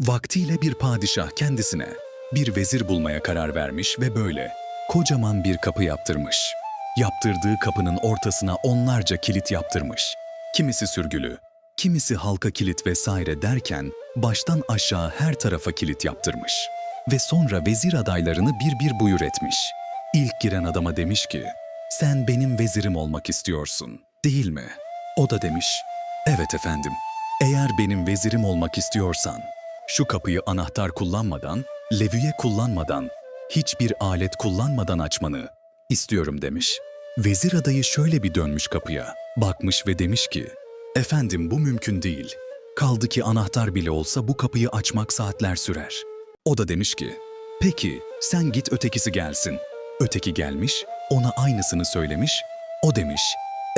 Vaktiyle bir padişah kendisine bir vezir bulmaya karar vermiş ve böyle kocaman bir kapı yaptırmış. Yaptırdığı kapının ortasına onlarca kilit yaptırmış. Kimisi sürgülü, kimisi halka kilit vesaire derken baştan aşağı her tarafa kilit yaptırmış. Ve sonra vezir adaylarını bir bir buyur etmiş. İlk giren adama demiş ki, sen benim vezirim olmak istiyorsun, değil mi? O da demiş, evet efendim, eğer benim vezirim olmak istiyorsan, şu kapıyı anahtar kullanmadan, levye kullanmadan, hiçbir alet kullanmadan açmanı istiyorum demiş. Vezir adayı şöyle bir dönmüş kapıya, bakmış ve demiş ki, efendim bu mümkün değil. Kaldı ki anahtar bile olsa bu kapıyı açmak saatler sürer. O da demiş ki, peki sen git ötekisi gelsin. Öteki gelmiş, ona aynısını söylemiş. O demiş,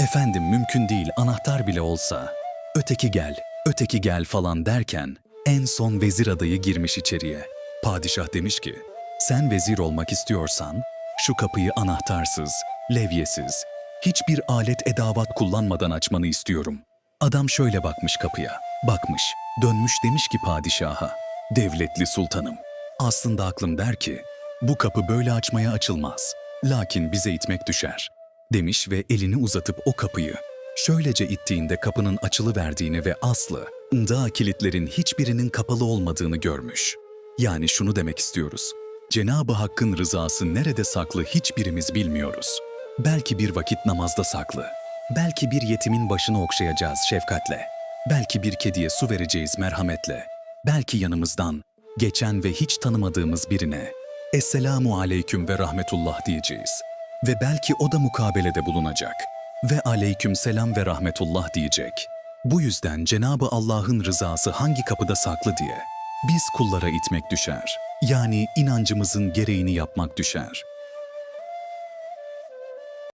efendim mümkün değil anahtar bile olsa. Öteki gel, öteki gel falan derken en son vezir adayı girmiş içeriye. Padişah demiş ki, sen vezir olmak istiyorsan şu kapıyı anahtarsız, levyesiz, hiçbir alet edavat kullanmadan açmanı istiyorum. Adam şöyle bakmış kapıya, bakmış, dönmüş demiş ki padişaha, devletli sultanım, aslında aklım der ki, bu kapı böyle açmaya açılmaz, lakin bize itmek düşer. Demiş ve elini uzatıp o kapıyı şöylece ittiğinde kapının açılı verdiğini ve aslı, daha kilitlerin hiçbirinin kapalı olmadığını görmüş. Yani şunu demek istiyoruz. Cenab-ı Hakk'ın rızası nerede saklı hiçbirimiz bilmiyoruz. Belki bir vakit namazda saklı. Belki bir yetimin başını okşayacağız şefkatle. Belki bir kediye su vereceğiz merhametle. Belki yanımızdan geçen ve hiç tanımadığımız birine Esselamu aleyküm ve rahmetullah diyeceğiz. Ve belki o da mukabelede bulunacak. Ve aleyküm selam ve rahmetullah diyecek. Bu yüzden Cenabı Allah'ın rızası hangi kapıda saklı diye biz kullara itmek düşer. Yani inancımızın gereğini yapmak düşer.